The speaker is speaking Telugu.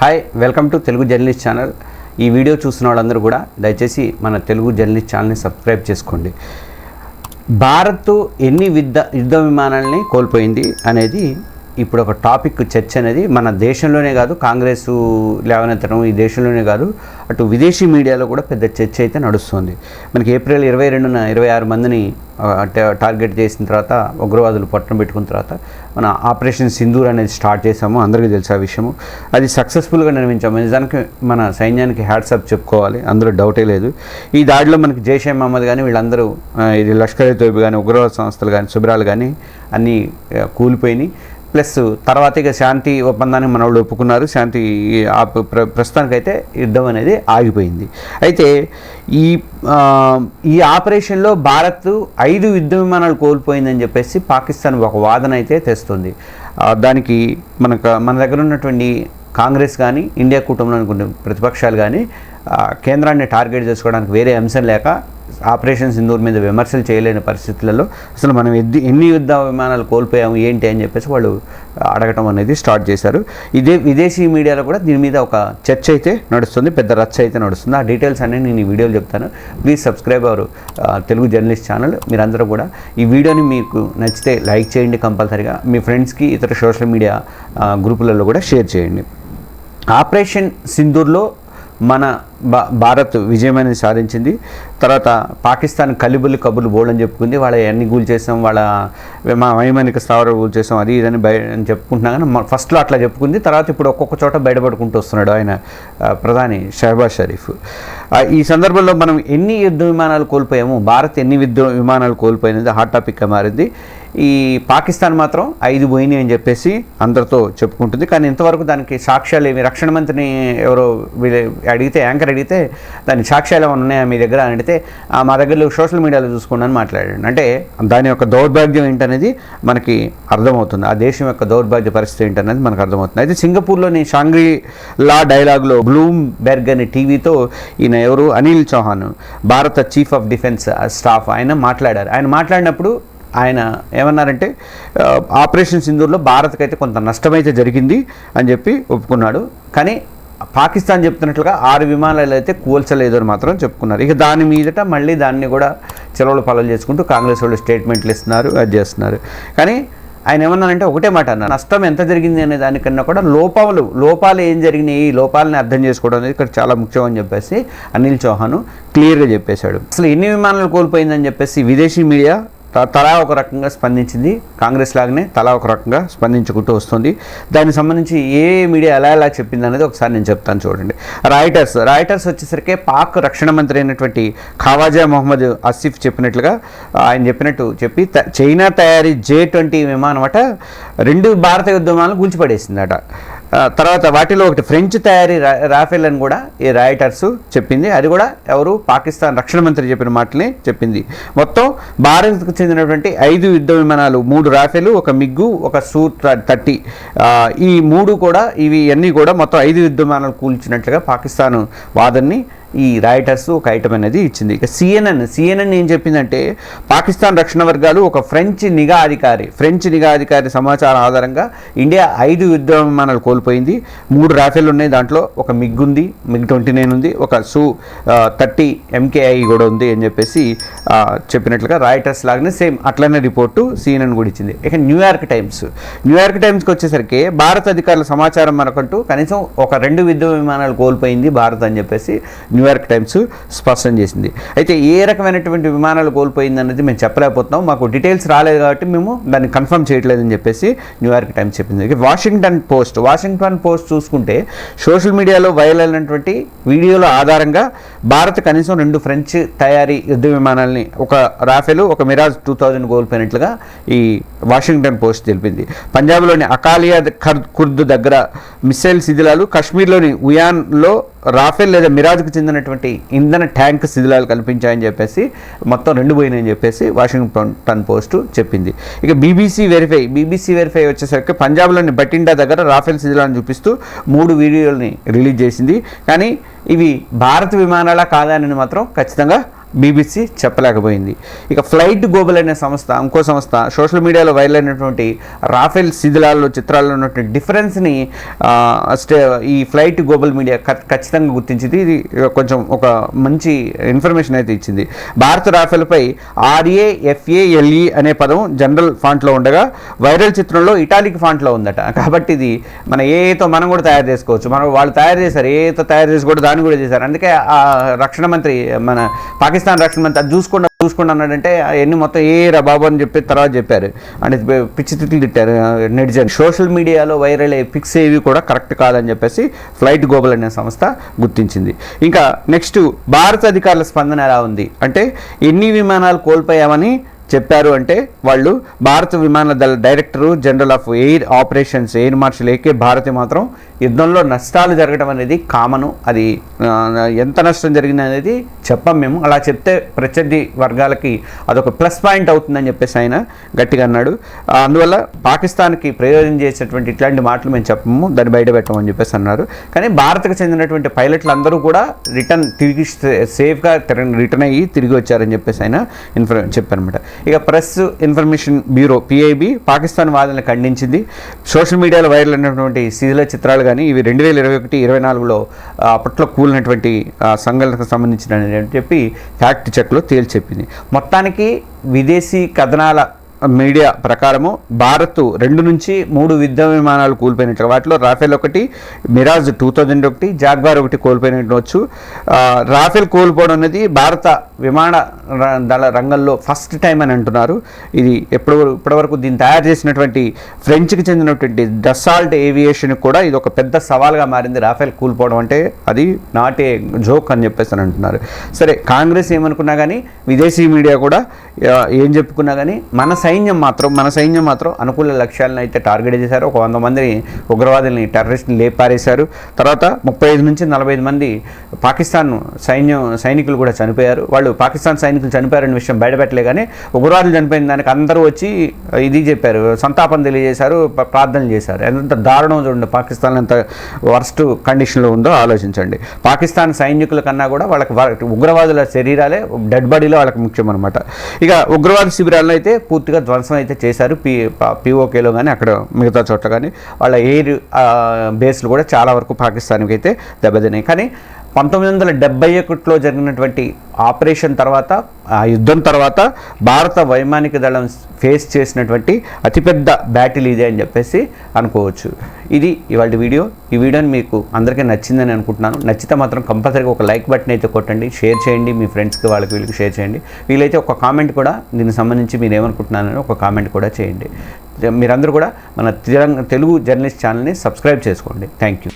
Hi welcome to Telugu journalist channel ఈ వీడియో చూస్తున్న వాళ్ళందరూ కూడా దయచేసి మన తెలుగు జర్నలిస్ట్ ఛానల్ని సబ్స్క్రైబ్ చేసుకోండి. భారత్ ఎన్ని యుద్ధ యుద్ధ విమానాలని కోల్పోయింది అనేది ఇప్పుడు ఒక టాపిక్ చర్చ అనేది మన దేశంలోనే కాదు కాంగ్రెస్ లేవనెత్తడం ఈ దేశంలోనే కాదు అటు విదేశీ మీడియాలో కూడా పెద్ద చర్చ అయితే నడుస్తుంది. మనకి ఏప్రిల్ ఇరవై రెండున ఇరవై ఆరు మందిని టార్గెట్ చేసిన తర్వాత ఉగ్రవాదులు పట్టణం పెట్టుకున్న తర్వాత మన ఆపరేషన్ సింధూర్ అనేది స్టార్ట్ చేసాము అందరికీ తెలుసు ఆ విషయము. అది సక్సెస్ఫుల్గా నిర్మించాము. నిజానికి మన సైన్యానికి హ్యాట్సప్ చెప్పుకోవాలి అందులో డౌటే లేదు. ఈ దాడిలో మనకి జైషే మహమ్మద్ కానీ వీళ్ళందరూ ఇది లష్కర్ తోయిబు కానీ ఉగ్రవాద సంస్థలు కానీ శుభ్రాలు కానీ అన్నీ కూలిపోయినాయి. ప్లస్ తర్వాత ఇక శాంతి ఒప్పందాన్ని మన వాళ్ళు ఒప్పుకున్నారు. శాంతి ఆ ప్ర ప్రస్తుతానికైతే యుద్ధం అనేది ఆగిపోయింది. అయితే ఈ ఈ ఆపరేషన్లో భారత్ ఐదు యుద్ధ విమానాలు కోల్పోయిందని చెప్పేసి పాకిస్తాన్ ఒక వాదన అయితే తెస్తుంది. దానికి మనకు మన దగ్గర ఉన్నటువంటి కాంగ్రెస్ కానీ ఇండియా కూటమిలోని కొన్ని ప్రతిపక్షాలు కానీ కేంద్రాన్ని టార్గెట్ చేసుకోవడానికి వేరే అంశం లేక ఆపరేషన్ సింధూర్ మీద విమర్శలు చేయలేని పరిస్థితులలో అసలు మనం ఎన్ని ఎన్ని యుద్ధ విమానాలు కోల్పోయాము ఏంటి అని చెప్పేసి వాళ్ళు అడగటం అనేది స్టార్ట్ చేశారు. ఇదే విదేశీ మీడియాలో కూడా దీని మీద ఒక చర్చ అయితే నడుస్తుంది పెద్ద రచ్చ అయితే నడుస్తుంది. ఆ డీటెయిల్స్ అన్నీ నేను ఈ వీడియోలు చెప్తాను. Please subscribe our Telugu journalist channel. మీరందరూ కూడా ఈ వీడియోని మీకు నచ్చితే లైక్ చేయండి కంపల్సరీగా. మీ ఫ్రెండ్స్కి ఇతర సోషల్ మీడియా గ్రూపులలో కూడా షేర్ చేయండి. ఆపరేషన్ సింధూర్లో మన భారత్ విజయం అనేది సాధించింది. తర్వాత పాకిస్తాన్ కలిబులు కబుర్లు అని చెప్పుకుంది. వాళ్ళ ఎన్ని గూలు చేసాం వాళ్ళ మా వైమానిక స్థావరాలు గూలు చేసాం అది ఇదని బయ అని చెప్పుకుంటున్నా కానీ ఫస్ట్లో అట్లా చెప్పుకుంది. తర్వాత ఇప్పుడు ఒక్కొక్క చోట బయటపడుకుంటూ వస్తున్నాడు ఆయన ప్రధాని షహబాజ్ షరీఫ్. ఈ సందర్భంలో మనం ఎన్ని యుద్ధ విమానాలు కోల్పోయాము భారత్ ఎన్ని యుద్ధ విమానాలు కోల్పోయినది హాట్ టాపిక్గా మారింది. ఈ పాకిస్తాన్ మాత్రం ఐదు పోయినాయి అని చెప్పేసి అందరితో చెప్పుకుంటుంది. కానీ ఇంతవరకు దానికి సాక్ష్యాలు ఏమి రక్షణ మంత్రిని ఎవరో అడిగితే యాంకర్ అడిగితే దాని సాక్ష్యాలు ఏమైనా ఉన్నాయా మీ దగ్గర అని అడిగితే "ఆ, మా దగ్గర సోషల్ మీడియాలో చూసుకున్నాను మాట్లాడాడు. అంటే దాని యొక్క దౌర్భాగ్యం ఏంటనేది మనకి అర్థమవుతుంది. ఆ దేశం యొక్క దౌర్భాగ్య పరిస్థితి ఏంటనేది మనకు అర్థమవుతుంది. అయితే సింగపూర్లోని షాంగ్రీ లా డైలాగ్లో బ్లూమ్ బెర్గ్ అనే టీవీతో ఈయన ఎవరు? అనిల్ చౌహాన్ భారత చీఫ్ ఆఫ్ డిఫెన్స్ స్టాఫ్. ఆయన మాట్లాడారు. ఆయన మాట్లాడినప్పుడు ఆయన ఏమన్నారంటే ఆపరేషన్ సింధూర్లో భారత్కి అయితే కొంత నష్టమైతే జరిగింది అని చెప్పి ఒప్పుకున్నాడు. కానీ పాకిస్తాన్ చెప్తున్నట్లుగా ఆరు విమానాలు అయితే కూల్చలేదు అని మాత్రం చెప్పుకున్నారు. ఇక దాని మీదట మళ్ళీ దాన్ని కూడా చెలవులు పాలలు చేసుకుంటూ కాంగ్రెస్ వాళ్ళు స్టేట్మెంట్లు ఇస్తున్నారు అది చేస్తున్నారు. కానీ ఆయన ఏమన్నానంటే ఒకటే మాట అన్నారు నష్టం ఎంత జరిగింది అనే దానికన్నా కూడా లోపాలు లోపాలు ఏం జరిగినాయి ఈ లోపాలని అర్థం చేసుకోవడం అనేది ఇక్కడ చాలా ముఖ్యం అని చెప్పేసి అనిల్ చౌహాన్ క్లియర్గా చెప్పేశాడు. అసలు ఎన్ని విమానాలు కోల్పోయిందని చెప్పేసి విదేశీ మీడియా తలా ఒక రకంగా స్పందించింది. కాంగ్రెస్ లాగానే తలా ఒక రకంగా స్పందించుకుంటూ వస్తుంది. దానికి సంబంధించి ఏ మీడియా ఎలా ఎలా చెప్పింది అనేది ఒకసారి నేను చెప్తాను చూడండి. రాయిటర్స్ రాయిటర్స్ వచ్చేసరికి పాక్ రక్షణ మంత్రి అయినటువంటి ఖావాజా మొహమ్మద్ ఆసిఫ్ చెప్పినట్లుగా ఆయన చెప్పినట్టు చెప్పి చైనా తయారీ జే ట్వంటీ విమానం అట రెండు భారత యుద్ధ విమానాలు కూల్చిపడేసిందట తర్వాత వాటిలో ఒకటి ఫ్రెంచ్ తయారీ రా- రాఫెల్ అని కూడా ఈ రాయటర్స్ చెప్పింది. అది కూడా ఎవరు? పాకిస్తాన్ రక్షణ మంత్రి చెప్పిన మాటలే చెప్పింది. మొత్తం భారత్కు చెందినటువంటి ఐదు యుద్ధ విమానాలు మూడు రాఫెలు ఒక మిగ్గు ఒక సూ థర్టీ ఈ మూడు కూడా ఇవి అన్నీ కూడా మొత్తం ఐదు యుద్ధ విమానాలు కూల్చినట్లుగా పాకిస్తాన్ వాదన్ని ఈ రాయిటర్స్ ఒక ఐటమ్ అనేది ఇచ్చింది. ఇక సిఎన్ఎన్ సిఎన్ఎన్ ఏం చెప్పిందంటే పాకిస్తాన్ రక్షణ వర్గాలు ఒక ఫ్రెంచ్ నిఘా అధికారి ఫ్రెంచ్ నిఘా అధికారి సమాచారం ఆధారంగా ఇండియా ఐదు యుద్ధ విమానాలు కోల్పోయింది. మూడు రాఫెల్ ఉన్నాయి. దాంట్లో ఒక మిగ్ ఉంది మిగ్ ట్వంటీ నైన్ ఉంది ఒక సు థర్టీ ఎంకేఐ కూడా ఉంది అని చెప్పేసి చెప్పినట్లుగా రాయిటర్స్ లాగానే సేమ్ అట్లనే రిపోర్టు సిఎన్ఎన్ కూడా ఇచ్చింది. ఇక న్యూయార్క్ టైమ్స్ న్యూయార్క్ టైమ్స్కి వచ్చేసరికి భారత అధికారుల సమాచారం మనకంటూ కనీసం ఒక రెండు యుద్ధ విమానాలు కోల్పోయింది భారత్ అని చెప్పేసి న్యూయార్క్ టైమ్స్ స్పష్టం చేసింది. అయితే ఏ రకమైనటువంటి విమానాలు కోల్పోయింది అన్నది మేము చెప్పలేకపోతున్నాం. మాకు డీటెయిల్స్ రాలేదు కాబట్టి మేము దాన్ని కన్ఫర్మ్ చేయట్లేదని చెప్పేసి న్యూయార్క్ టైమ్స్ చెప్పింది. వాషింగ్టన్ పోస్ట్ వాషింగ్టన్ పోస్ట్ చూసుకుంటే సోషల్ మీడియాలో వైరల్ అయినటువంటి వీడియోల ఆధారంగా భారత్ కనీసం రెండు ఫ్రెంచ్ తయారీ యుద్ధ విమానాలని ఒక రాఫెల్ ఒక మిరాజ్ టూ థౌజండ్ కోల్పోయినట్లుగా ఈ వాషింగ్టన్ పోస్ట్ తెలిపింది. పంజాబ్లోని అకాలియా ఖర్ కుర్ద్ దగ్గర మిస్సైల్ శిథిలాలు కాశ్మీర్లోని ఉయాన్లో రాఫెల్ లేదా మిరాజ్కి చెందినటువంటి ఇంధన ట్యాంక్ శిథిలాలు కనిపించాయని చెప్పేసి మొత్తం రెండు పోయినాయని చెప్పేసి వాషింగ్టన్ పోస్ట్ చెప్పింది. ఇక బీబీసీ వెరిఫై బీబీసీ వెరిఫై వచ్చేసరికి పంజాబ్లోని బటిండా దగ్గర రాఫెల్ శిథిలాలను చూపిస్తూ మూడు వీడియోల్ని రిలీజ్ చేసింది. కానీ ఇవి భారత విమానాల కాదా అని మాత్రం ఖచ్చితంగా బీబీసీ చెప్పలేకపోయింది. ఇక ఫ్లైట్ గోబల్ అనే సంస్థ ఇంకో సంస్థ సోషల్ మీడియాలో వైరల్ అయినటువంటి రాఫెల్ శిథిలాల్లో చిత్రాల్లో ఉన్నటువంటి డిఫరెన్స్ని స్టే ఈ ఫ్లైట్ గోబల్ మీడియా ఖచ్చితంగా గుర్తించింది. ఇది కొంచెం ఒక మంచి ఇన్ఫర్మేషన్ అయితే ఇచ్చింది. భారత రాఫెల్పై ఆర్ఏ ఎఫ్ఏఎల్ఈ అనే పదం జనరల్ ఫాంట్లో ఉండగా వైరల్ చిత్రంలో ఇటాలిక్ ఫాంట్లో ఉందట. కాబట్టి ఇది మన ఏతో మనం కూడా తయారు చేసుకోవచ్చు. మనం వాళ్ళు తయారు చేశారు ఏతో తయారు చేసి కూడా దాన్ని కూడా చేశారు. అందుకే ఆ రక్షణ మంత్రి మన పాకిస్తాన్ రక్షణ మంత్రి అది చూసుకుండా చూసుకోండి అన్నాడంటే ఎన్ని మొత్తం ఏ రబాబు బాబు అని చెప్పి తర్వాత చెప్పారు. అని పిచ్చి తిట్లు తిట్టారు నెటిజన్. సోషల్ మీడియాలో వైరల్ అయ్యే పిక్స్ ఏవి కూడా కరెక్ట్ కాదని చెప్పేసి ఫ్లైట్ గోబల్ అనే సంస్థ గుర్తించింది. ఇంకా నెక్స్ట్ భారత అధికారుల స్పందన ఎలా ఉంది? అంటే ఎన్ని విమానాలు కోల్పోయామని చెప్పారు అంటే వాళ్ళు భారత విమాన దళ director general of air operations air marshal A K Bharti మాత్రం యుద్ధంలో నష్టాలు జరగడం అనేది కామను. అది ఎంత నష్టం జరిగింది అనేది చెప్పం మేము. అలా చెప్తే ప్రత్యర్థి వర్గాలకి అదొక ప్లస్ పాయింట్ అవుతుందని చెప్పేసి ఆయన గట్టిగా అన్నాడు. అందువల్ల పాకిస్తాన్కి ప్రయోజనం చేసేటువంటి ఇట్లాంటి మాటలు మేము చెప్పము. దాన్ని బయట పెట్టమని చెప్పేసి అన్నారు. కానీ భారత్కు చెందినటువంటి పైలట్లు అందరూ కూడా రిటర్న్ తిరిగి సేఫ్గా రిటర్న్ అయ్యి తిరిగి వచ్చారని చెప్పేసి ఆయన ఇన్ఫర్ చెప్పారనమాట ఇక press information bureau PIB Pakistan వాదనలు ఖండించింది. సోషల్ మీడియాలో వైరల్ అయినటువంటి శిథిల చిత్రాలు కానీ ఇవి రెండు వేల ఇరవై ఒకటి ఇరవై నాలుగులో అప్పట్లో కూలినటువంటి సంఘటనకు సంబంధించిన చెప్పి ఫ్యాక్ట్ చెక్లో తేల్చి చెప్పింది. మొత్తానికి విదేశీ కథనాల మీడియా ప్రకారము భారత్ రెండు నుంచి మూడు యుద్ధ విమానాలు కూలిపోయినట్లు వాటిలో రాఫెల్ ఒకటి మిరాజ్ టూ థౌజండ్ ఒకటి జాగ్వార్ ఒకటి కోల్పోయినట్టు రాఫెల్ కోల్పోవడం అనేది భారత విమాన దళ రంగంలో ఫస్ట్ టైం అని అంటున్నారు. ఇది ఎప్పుడు ఇప్పటివరకు దీన్ని తయారు చేసినటువంటి ఫ్రెంచ్కి చెందినటువంటి డసాల్ట్ ఏవియేషన్ కూడా ఇది ఒక పెద్ద సవాల్గా మారింది రాఫెల్ కూలిపోవడం అంటే. అది నాట్ ఏ జోక్ అని చెప్పేసి అని అంటున్నారు. సరే కాంగ్రెస్ ఏమనుకున్నా కానీ విదేశీ మీడియా కూడా ఏం చెప్పుకున్నా కానీ మన సైన్యం మాత్రం మన సైన్యం మాత్రం అనుకూల లక్ష్యాలను అయితే టార్గెట్ చేశారు. ఒక వంద మందిని ఉగ్రవాదుల్ని టెర్రరిస్ట్ని లేపారేశారు. తర్వాత ముప్పై ఐదు నుంచి నలభై ఐదు మంది పాకిస్తాన్ సైన్యం సైనికులు కూడా చనిపోయారు. వాళ్ళు పాకిస్తాన్ సైనికులు చనిపోయారనే విషయం బయటపెట్టలే కానీ ఉగ్రవాదులు చనిపోయిన దానికి అందరూ వచ్చి ఇది చెప్పారు సంతాపం తెలియజేశారు ప్రార్థనలు చేశారు. ఎంత దారుణం చూడండి పాకిస్తాన్ ఎంత వర్స్ట్ కండిషన్లో ఉందో ఆలోచించండి. పాకిస్తాన్ సైనికుల కన్నా కూడా వాళ్ళకి ఉగ్రవాదుల శరీరాలే డెడ్ బాడీలో వాళ్ళకి ముఖ్యం అనమాట ఇక ఉగ్రవాద శిబిరాలను అయితే పూర్తిగా ధ్వంసం అయితే చేశారు. పి పిఓకేలో కానీ అక్కడ మిగతా చోట్ల కానీ వాళ్ళ ఎయిర్ బేస్లు కూడా చాలా వరకు పాకిస్తాన్కి అయితే దెబ్బతిన్నాయి. కానీ పంతొమ్మిది వందల డెబ్బై ఒకటిలో జరిగినటువంటి ఆపరేషన్ తర్వాత ఆ యుద్ధం తర్వాత భారత వైమానిక దళం ఫేస్ చేసినటువంటి అతిపెద్ద బ్యాటిల్ ఇదే అని చెప్పేసి అనుకోవచ్చు. ఇది ఇవాళ వీడియో. ఈ వీడియోని మీకు అందరికీ నచ్చిందని అనుకుంటున్నాను. నచ్చితే మాత్రం కంపల్సరీగా ఒక లైక్ బటన్ అయితే కొట్టండి షేర్ చేయండి మీ ఫ్రెండ్స్కి వాళ్ళకి వీళ్ళకి షేర్ చేయండి. వీలైతే ఒక కామెంట్ కూడా దీనికి సంబంధించి మీరు ఏమనుకుంటున్నారని ఒక కామెంట్ కూడా చేయండి. మీరందరూ కూడా మన తెలంగాణ తెలుగు జర్నలిస్ట్ ఛానల్ని సబ్స్క్రైబ్ చేసుకోండి. Thank you.